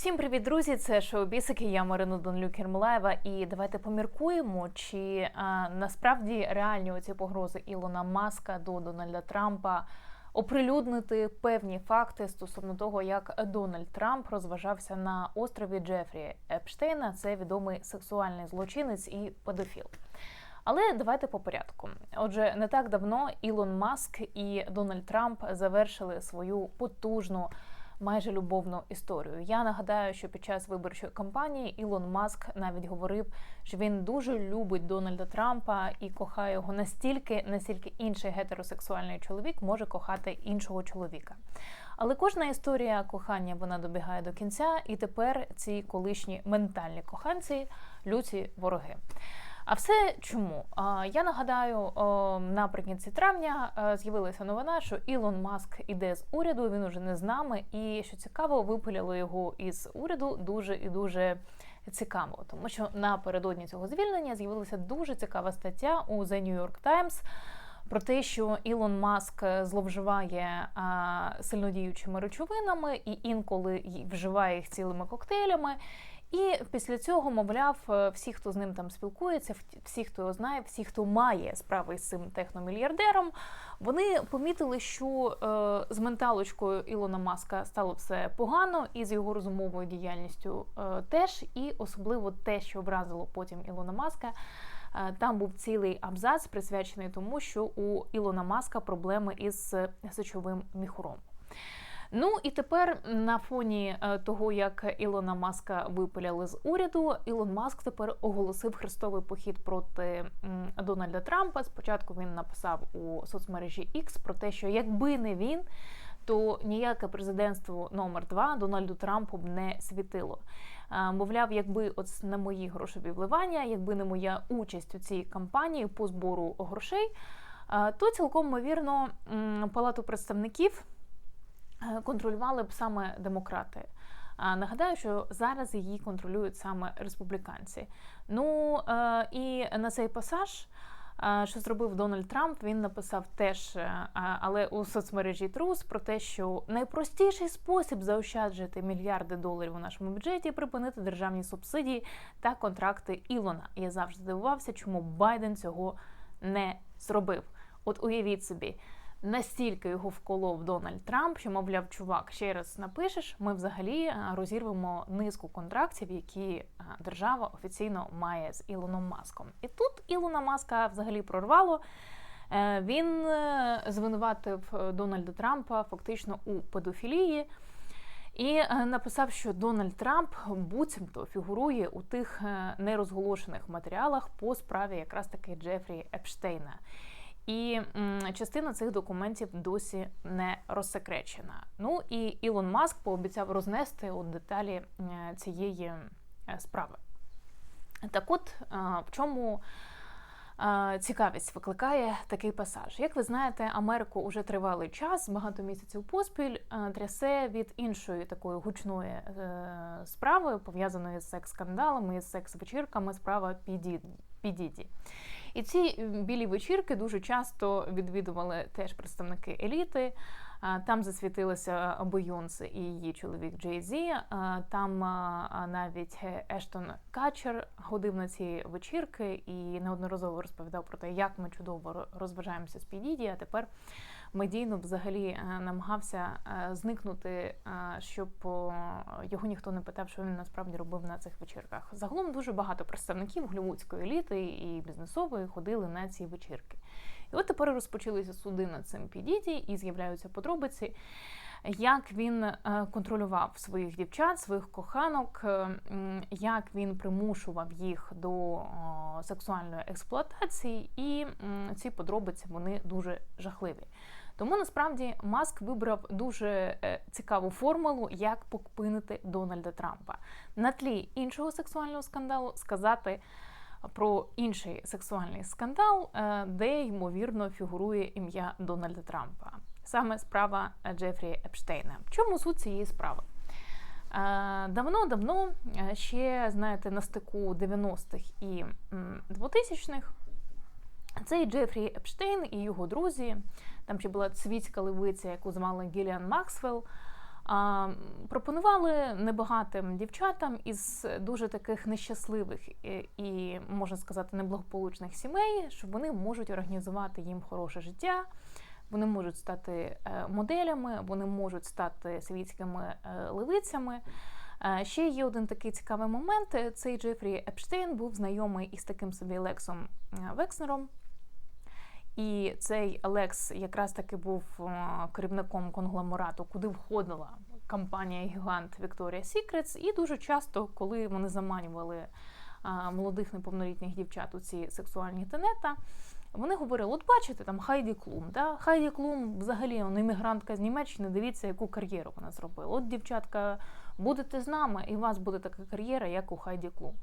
Всім привіт, друзі! Це шоу Бісики. Я Марина Донлюк Кермолаєва. І давайте поміркуємо, чи а, насправді реальні оці погрози Ілона Маска до Дональда Трампа оприлюднити певні факти стосовно того, як Дональд Трамп розважався на острові Джефрі Епштейна. Це відомий сексуальний злочинець і педофіл. Але давайте по порядку. Отже, не так давно Ілон Маск і Дональд Трамп завершили свою потужну майже любовну історію. Я нагадаю, що під час виборчої кампанії Ілон Маск навіть говорив, що він дуже любить Дональда Трампа і кохає його настільки, настільки інший гетеросексуальний чоловік може кохати іншого чоловіка. Але кожна історія кохання вона добігає до кінця, і тепер ці колишні ментальні коханці люті вороги. А все чому? Я нагадаю, наприкінці травня з'явилася новина, що Ілон Маск іде з уряду. Він уже не з нами, і що цікаво, випиляло його із уряду дуже і дуже. Цікаво, тому що напередодні цього звільнення з'явилася дуже цікава стаття у The New York Times про те, що Ілон Маск зловживає а, сильнодіючими речовинами і інколи вживає їх цілими коктейлями. І після цього, мовляв, е, всі, хто з ним там спілкується, всі, хто його знає, всі, хто має справи з цим техномільярдером, вони помітили, що е, з менталочкою Ілона Маска стало все погано, і з його розумовою діяльністю е, теж, і особливо те, що образило потім Ілона Маска. Там був цілий абзац присвячений тому, що у Ілона Маска проблеми із сечовим міхуром. Ну і тепер на фоні е, того, як Ілона Маска випиляли з уряду, Ілон Маск тепер оголосив хрестовий похід проти Дональда Трампа. Спочатку він написав у соцмережі X про те, що якби не він. То ніяке президентство номер 2 Дональду Трампу б не світило. Е, мовляв, якби от на мої грошові вливання, якби не моя участь у цій кампанії по збору грошей, е, то цілком ймовірно палату представників. Е, контролювали б саме демократи. Нагадаю, що зараз її контролюють саме республіканці. Ну е, і на цей пасаж, е, що зробив Дональд Трамп, він написав теж, але у соцмережі Трус про те, що найпростіший спосіб заощаджити мільярди доларів у нашому бюджеті припинити державні субсидії та контракти Ілона. Я завжди дивувався, чому Байден цього не зробив. От уявіть собі. Настільки його вколов Дональд Трамп, що, мовляв, чувак, ще раз напишеш, ми взагалі е, розірвемо низку контрактів, які е, держава офіційно має з Ілоном Маском. І тут Ілона Маска взагалі прорвало. Е, він звинуватив Дональда Трампа фактично у педофілії. І написав, що Дональд Трамп буцімто фігурує у тих нерозголошених матеріалах по справі якраз таки Джефрі Епштейна. І частина цих документів досі не розсекречена. Ну і Ілон Маск пообіцяв рознести у деталі е, цієї е, справи. Так от, е, в чому цікавість викликає такий пасаж. Як ви знаєте, Америку вже тривалий час, багато місяців поспіль трясе від іншої такої гучної справи, пов'язаної з секс-скандалами, з секс-вечірками, справа Підіді. І ці білі вечірки дуже часто відвідували теж представники еліти. Там засвітилися Бейонсе і її чоловік Джей Зі. Там навіть Ештон Качер ходив на ці вечірки і неодноразово розповідав про те, як ми чудово розважаємося з Підіді, а тепер медійно взагалі е, намагався е, зникнути, е, щоб його ніхто не питав, що він насправді робив на цих вечірках. Загалом дуже багато представників голівудської еліти і бізнесової ходили на ці вечірки. І от тепер розпочалися суди над цим підіді, і з'являються подробиці. Як він контролював своїх дівчат, своїх коханок, як він примушував їх до сексуальної експлуатації, і ці подробиці вони дуже жахливі. Тому насправді Маск вибрав дуже е, цікаву формулу, як покпинити Дональда Трампа на тлі іншого сексуального скандалу сказати. Про інший сексуальний скандал, е, де ймовірно фігурує ім'я Дональда Трампа, саме справа Джефрі Епштейна. Чому суть цієї справи? Е, давно-давно, ще знаєте, на стику 90-х і 2000-х, цей Джефрі Епштейн і його друзі там ще була світська левиця, яку звали Гіліан Максвелл. Пропонували небагатим дівчатам із дуже таких нещасливих і, і можна сказати неблагополучних сімей, що вони можуть організувати їм хороше життя. Вони можуть стати е, моделями, вони можуть стати світськими е, левицями. Е, Ще є один такий цікавий момент. Цей Джефрі Епштейн був знайомий із таким собі Лексом е, Векснером. І цей Лекс якраз таки був е, керівником конгломерату, куди входила компанія Гігант Victoria's Secrets. І дуже часто, коли вони заманювали е, молодих неповнолітніх дівчат у ці сексуальні тенета, вони говорили: от бачите, там Хайді Клум. Да? Хайді Клум взагалі вона іммігрантка з Німеччини, дивіться, яку кар'єру вона зробила. От, дівчатка, будете з нами, і у вас буде така кар'єра, як у Хайді Клум.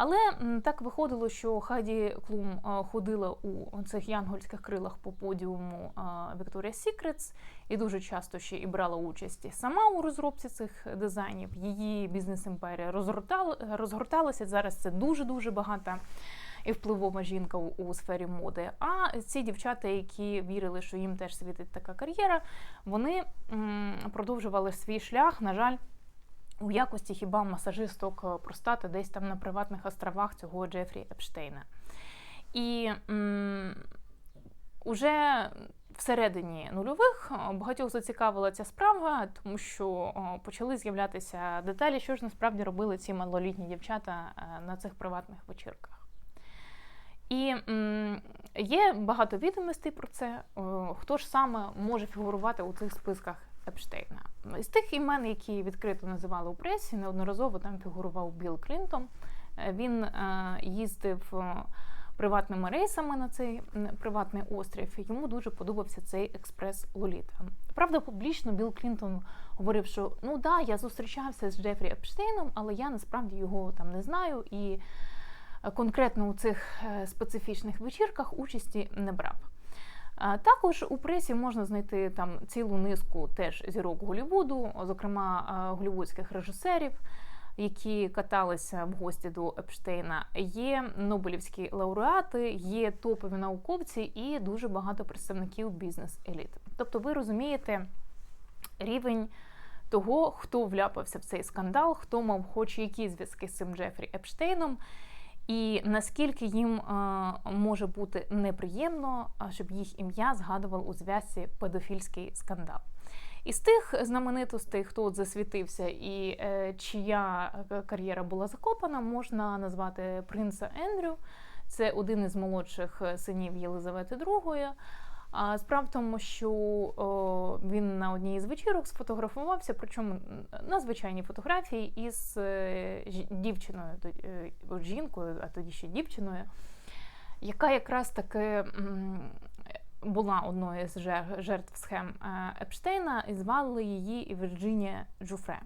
Але так виходило, що Хайді Клум е, ходила у цих янгольських крилах по подіуму е, Victoria's Secrets і дуже часто ще і брала участь сама у розробці цих дизайнів. Її бізнес-імперія розгорталася. Зараз це дуже-дуже багата і впливова жінка у, сфері моди. А ці дівчата, які вірили, що їм теж світить така кар'єра, вони продовжували свій шлях, на жаль. У якості хіба масажисток е, простати десь там на приватних островах цього Джефрі Епштейна. І м, уже всередині нульових е, багатьох зацікавила ця справа, тому що почали з'являтися деталі, що ж насправді робили ці малолітні дівчата е, на цих приватних вечірках. І м, є багато відомостей про це. Хто ж саме може фігурувати у цих списках Епштейна? З тих імен, які відкрито називали у пресі, неодноразово там фігурував Білл Клінтон. Е, Він е, їздив е, приватними рейсами на цей приватний острів. Йому дуже подобався цей експрес Лоліта. Правда, публічно Білл Клінтон говорив, що ну да, я зустрічався з Джефрі Епштейном, але я насправді його там не знаю і конкретно у цих специфічних вечірках участі не брав. Також у пресі можна знайти там цілу низку теж зірок Голлівуду, зокрема голлівудських режисерів, які каталися в гості до Епштейна. Є Нобелівські лауреати, є топові науковці і дуже багато представників бізнес-еліт. Тобто, ви розумієте рівень того, хто вляпався в цей скандал, хто мав хоч які зв'язки з цим Джефрі Епштейном. І наскільки їм е, може бути неприємно, щоб їх ім'я згадував у зв'язці педофільський скандал. Із тих знаменитостей, хто от засвітився і е, чия кар'єра була закопана, можна назвати принца Ендрю. Це один із молодших синів Єлизавети II. Справа в тому, що він на одній із вечірок сфотографувався, причому на звичайній фотографії із е, дівчиною, е, жінкою, а тоді ще дівчиною, яка якраз таки була одною з жертв схем е, Епштейна, і звали її Вірджинія Джуфре.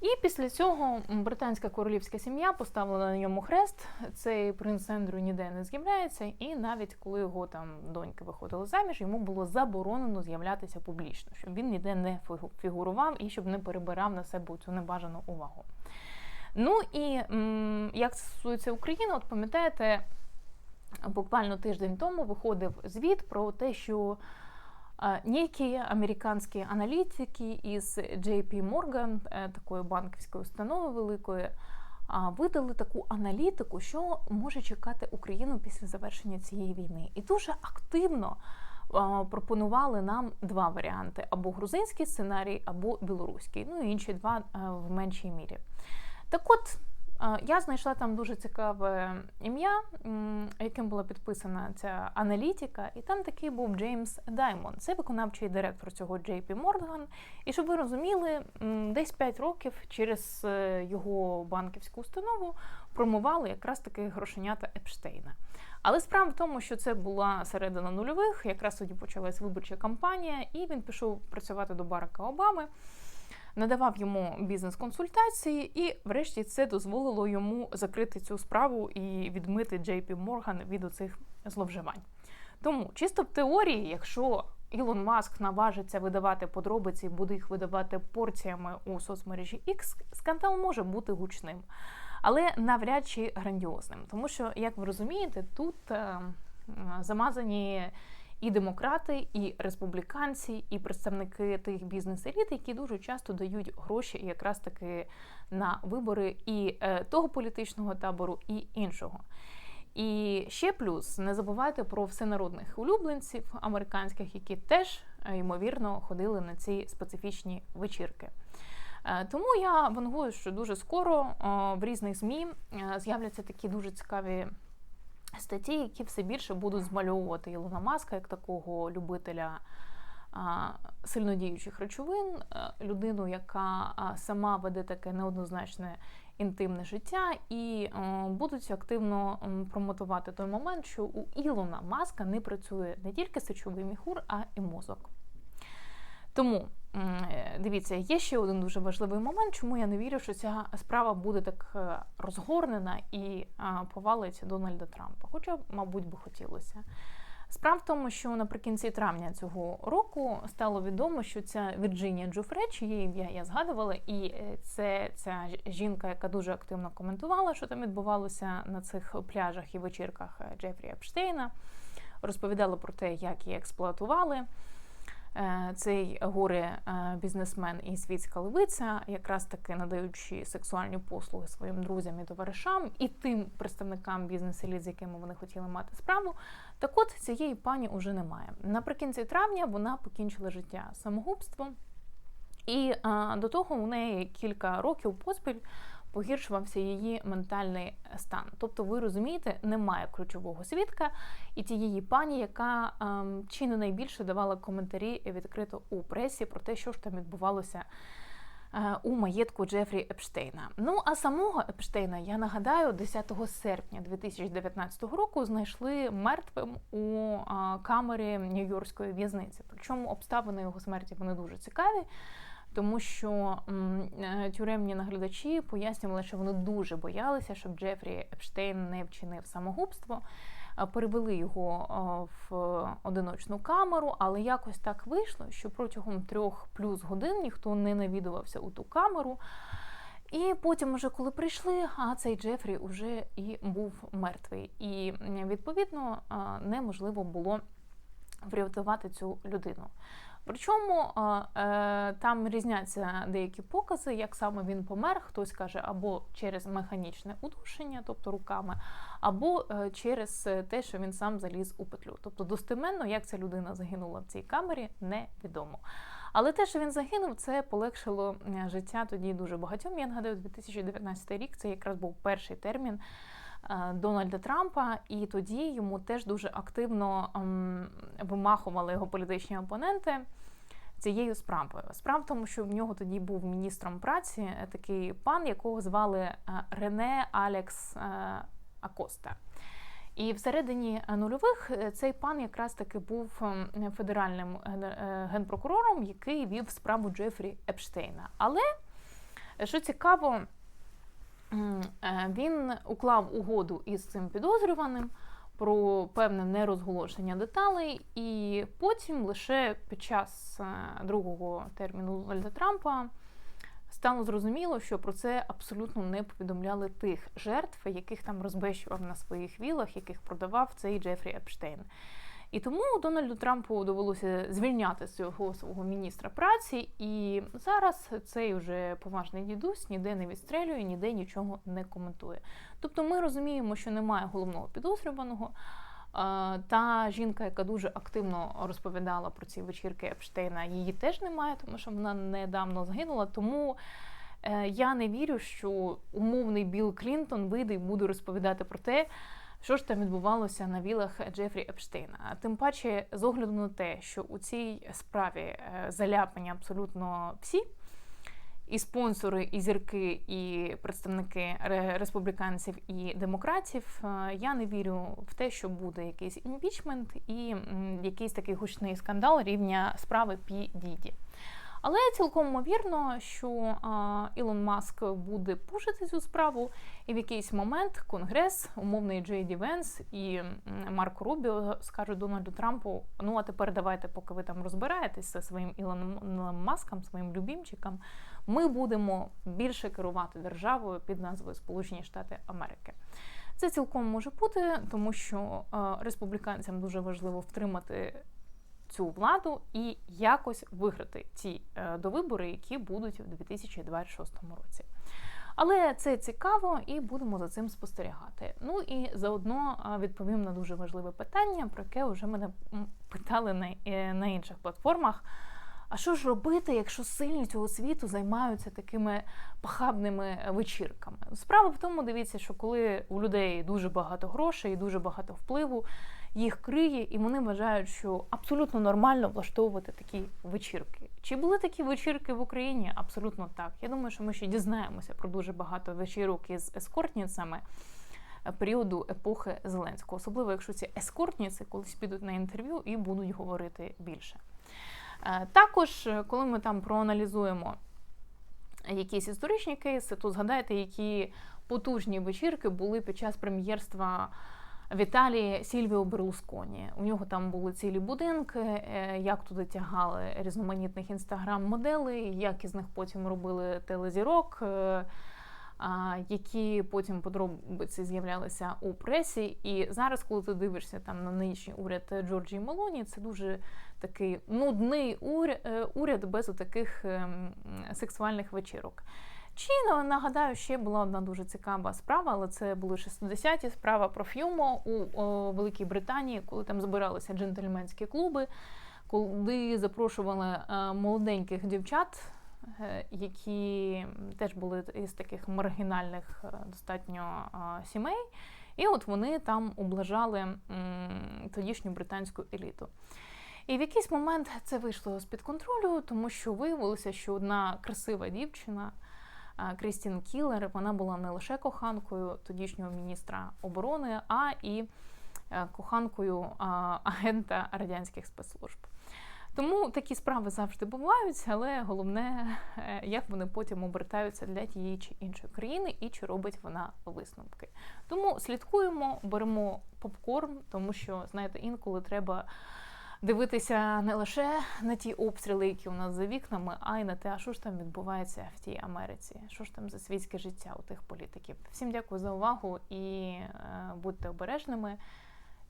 І після цього британська королівська сім'я поставила на ньому хрест. Цей принц Ендрю ніде не з'являється, і навіть коли його там доньки виходили заміж, йому було заборонено з'являтися публічно, щоб він ніде не фігу- фігурував і щоб не перебирав на себе цю небажану увагу. Ну і як це стосується України, от пам'ятаєте, буквально тиждень тому виходив звіт про те, що е, Ніякі американські аналітики із JP Morgan, е, такої банківської установи великої, видали таку аналітику, що може чекати Україну після завершення цієї війни. І дуже активно пропонували нам два варіанти: або грузинський сценарій, або білоруський. Ну і інші два е, в меншій мірі. Так от. Я знайшла там дуже цікаве ім'я, яким була підписана ця аналітика, і там такий був Джеймс Даймон. Це виконавчий директор цього JP Morgan. І щоб ви розуміли, десь 5 років через е, його банківську установу промували якраз таки грошенята Епштейна. Але справа в тому, що це була середина нульових, якраз тоді почалась виборча кампанія, і він пішов працювати до Барака Обами надавав йому бізнес-консультації, і, врешті, це дозволило йому закрити цю справу і відмити JP Morgan від оцих зловживань. Тому, чисто в теорії, якщо Ілон Маск наважиться видавати подробиці, буде їх видавати порціями у соцмережі X, скандал може бути гучним, але навряд чи грандіозним. Тому що, як ви розумієте, тут е, замазані і демократи, і республіканці, і представники тих бізнес-еліт, які дуже часто дають гроші якраз таки на вибори і е, того політичного табору, і іншого. І ще плюс не забувайте про всенародних улюбленців американських, які теж е, ймовірно ходили на ці специфічні вечірки. Е, тому я вангую, що дуже скоро в різних змі з'являться такі дуже цікаві статті, які все більше будуть змальовувати Ілона Маска як такого любителя сильнодіючих речовин, людину, яка сама веде таке неоднозначне інтимне життя, і будуть активно промотувати той момент, що у Ілона Маска не працює не тільки сечовий міхур, а і мозок. Тому е, дивіться, є ще один дуже важливий момент, чому я не вірю, що ця справа буде так е, розгорнена і повалить Дональда Трампа. Хоча, мабуть, би хотілося. Справа в тому, що наприкінці травня цього року стало відомо, що ця Вірджинія Джуфре, чиє ім'я я згадувала, і е, це ця жінка, яка дуже активно коментувала, що там відбувалося на цих пляжах і вечірках Джефрі Епштейна, розповідала про те, як її експлуатували. Е, цей горе е, бізнесмен і світська левиця, якраз таки надаючи сексуальні послуги своїм друзям і товаришам і тим представникам бізнес-еліт, з якими вони хотіли мати справу. Так от цієї пані уже немає. Наприкінці травня вона покінчила життя самогубством, і а, до того у неї кілька років поспіль погіршувався її ментальний стан. Тобто, ви розумієте, немає ключового свідка і тієї пані, яка ем, чи не найбільше давала коментарі відкрито у пресі про те, що ж там відбувалося. Е, у маєтку Джефрі Епштейна. Ну а самого Епштейна, я нагадаю, 10 серпня 2019 року знайшли мертвим у камері Нью-Йоркської в'язниці. Причому обставини його смерті вони дуже цікаві тому що е, тюремні наглядачі пояснювали, що вони дуже боялися, щоб Джефрі Епштейн не вчинив самогубство. Перевели його в одиночну камеру, але якось так вийшло, що протягом трьох плюс годин ніхто не навідувався у ту камеру. І потім, уже коли прийшли, а цей Джефрі вже і був мертвий. І відповідно неможливо було врятувати цю людину. Причому е, там різняться деякі покази, як саме він помер. Хтось каже, або через механічне удушення, тобто руками, або е, через те, що він сам заліз у петлю. Тобто достеменно, як ця людина загинула в цій камері, невідомо. Але те, що він загинув, це полегшило е, життя тоді дуже багатьом. Я нагадаю, 2019 рік це якраз був перший термін. Дональда Трампа, і тоді йому теж дуже активно вимахували його політичні опоненти цією справою. Справа в тому, що в нього тоді був міністром праці е, такий пан, якого звали е, Рене Алекс е, Акоста. І всередині нульових цей пан якраз таки був федеральним генпрокурором, який вів справу Джефрі Епштейна. Але що цікаво, він уклав угоду із цим підозрюваним про певне нерозголошення деталей, і потім лише під час е, другого терміну Дональда Трампа стало зрозуміло, що про це абсолютно не повідомляли тих жертв, яких там розбещував на своїх вілах, яких продавав цей Джефрі Епштейн. І тому Дональду Трампу довелося звільняти цього свого міністра праці, і зараз цей вже поважний дідусь ніде не відстрелює, ніде нічого не коментує. Тобто ми розуміємо, що немає головного підозрюваного. Та жінка, яка дуже активно розповідала про ці вечірки Епштейна, її теж немає, тому що вона недавно загинула. Тому е, я не вірю, що умовний Білл Клінтон вийде і буде розповідати про те, що ж там відбувалося на вілах Джефрі Епштейна? Тим паче, з огляду на те, що у цій справі е, заляпані абсолютно всі. І спонсори, і зірки, і представники республіканців і демократів. Е, я не вірю в те, що буде якийсь імпічмент і якийсь такий гучний скандал рівня справи Пі Діді. Але цілком ймовірно, що Ілон Маск буде пушити цю справу, і в якийсь момент Конгрес, умовний Джей Ді Венс і Марко Рубіо скажуть Дональду Трампу: ну а тепер давайте, поки ви там розбираєтеся своїм Ілоном Маском, своїм любімчиком, ми будемо більше керувати державою під назвою Сполучені Штати Америки. Це цілком може бути, тому що е, республіканцям дуже важливо втримати цю владу і якось виграти ті е, довибори, які будуть у 2026 році. Але це цікаво і будемо за цим спостерігати. Ну і заодно е, відповім на дуже важливе питання, про яке вже мене питали е, на інших платформах. А що ж робити, якщо сильні цього світу займаються такими похабними вечірками? Справа в тому, дивіться, що коли у людей дуже багато грошей і дуже багато впливу, їх криє, і вони вважають, що абсолютно нормально влаштовувати такі вечірки. Чи були такі вечірки в Україні? Абсолютно так. Я думаю, що ми ще дізнаємося про дуже багато вечірок із ескортницями періоду епохи Зеленського, особливо якщо ці ескортниці колись підуть на інтерв'ю і будуть говорити більше. Е, Також, е, коли ми там проаналізуємо якісь історичні кейси, то згадайте, які потужні вечірки були під час прем'єрства в Італії Сільвіо Берлусконі. У нього там були цілі будинки, е, як туди тягали різноманітних інстаграм-моделей, як із них потім робили телезірок. е, які потім подробиці з'являлися у пресі. І зараз, коли ти дивишся там на нинішній уряд Джорджії Мелоні, це дуже такий нудний уряд, уряд без таких сексуальних вечірок. Чи нагадаю, ще була одна дуже цікава справа, але це були 60-ті справа про Ф'юмо у о, Великій Британії, коли там збиралися джентльменські клуби, коли запрошували е, молоденьких дівчат е, які теж були із таких маргінальних е, достатньо сімей, і от вони там облажали тодішню британську еліту. І в якийсь момент це вийшло з-під контролю, тому що виявилося, що одна красива дівчина. Крістін Кілер, вона була не лише коханкою тодішнього міністра оборони, а і е, коханкою агента радянських спецслужб. Тому такі справи завжди бувають, але головне, е, як вони потім обертаються для тієї чи іншої країни і чи робить вона висновки. Тому слідкуємо, беремо попкорн, тому що, знаєте, інколи треба дивитися не лише на ті обстріли, які у нас за вікнами, а й на те, що ж там відбувається в тій Америці, що ж там за світське життя у тих політиків. Всім дякую за увагу і е, будьте обережними.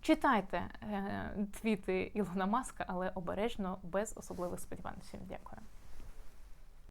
Читайте е, твіти Ілона Маска, але обережно, без особливих сподівань. Всім дякую.